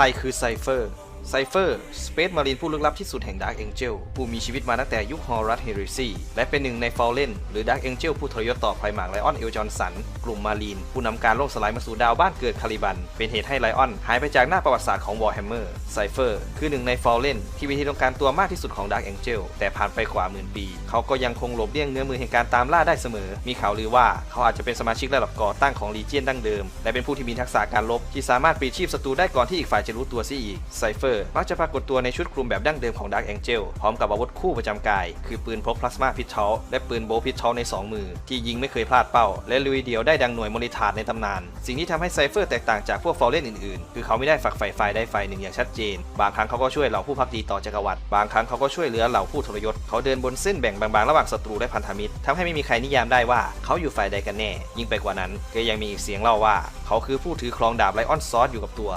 รคือไซเฟอร์ ไซเฟอร์สเปซมารีนผู้ลึกลับที่สุดแห่งดาร์ a เ g น l ผู้มีชีวิตมาตั้งแต่ยุคฮอรัสเฮริซีและเป็นหนึ่งในฟอลเลนหรือดาร์ a เ g น l ผู้ทรยศต่อไพรมากไลออนเอลจอนสัน กลุ่มมารีน ผู้นำการโลกสลายมาสู่ดาวบ้านเกิดคาริบัน เป็นเหตุให้ไลออนหายไปจากหน้าประวัติศาสตร์ของวอร์แฮมเมอร์ไซเฟอร์คือหนึ่งในฟอลเลนที่มีที่ต้องการตัวมากที่สุดของดาร์ a เ g น l แต่ผ่านไปกว่าหมื่นปี เขาก็ยังคงหลบเลี่ยงเงื้อมือแห่งการตามล่าได้เสมอ มีข่าวลือว่าเขาอาจจะเป็นสมาชิกระดับก่อตั้งของลีเจียนดั้งเดิม และเป็นผู้ที่มีทักษะการลบที่สามารถปลิดชีพศัตรูได้ก่อนที่อีกฝ่ายจะรู้ตัวเสียอีกไซเฟอร์มักจะปรากฏตัวในชุดคลุมแบบดั้งเดิมของ Dark Angel พร้อมกับอาวุธคู่ประจำกาย คือปืนพกพลาสมาพิทเชลและปืนโบว์พิทเชลใน 2 มือ ที่ยิงไม่เคยพลาดเป้า และลุยเดียวได้ดังหน่วยมอนิทาร์ในตำนาน สิ่งที่ทำให้ไซเฟอร์แตกต่างจากพวกฟอลเลนอื่นๆ คือเขาไม่ได้ฝักใฝ่ฝ่ายใดฝ่ายหนึ่งอย่างชัดเจน บางครั้งเขาก็ช่วยเหล่าผู้พักดีต่อจักรวรรดิบางครั้งเขาก็ช่วยเหลือเหล่าผู้ทรยศเขาเดินบนเส้นแบ่งบางๆระหว่างศัตรูและพันธมิตรทำให้ไม่มีใครนิยามได้ว่าเขาอยู่ฝ่ายใดกันแน่ ยิ่งไปกว่านั้นก็ยังมีอีกเสียงเล่าว่า เขาคือผู้ถือครองดาบไลออนซอสอยู่กับตัว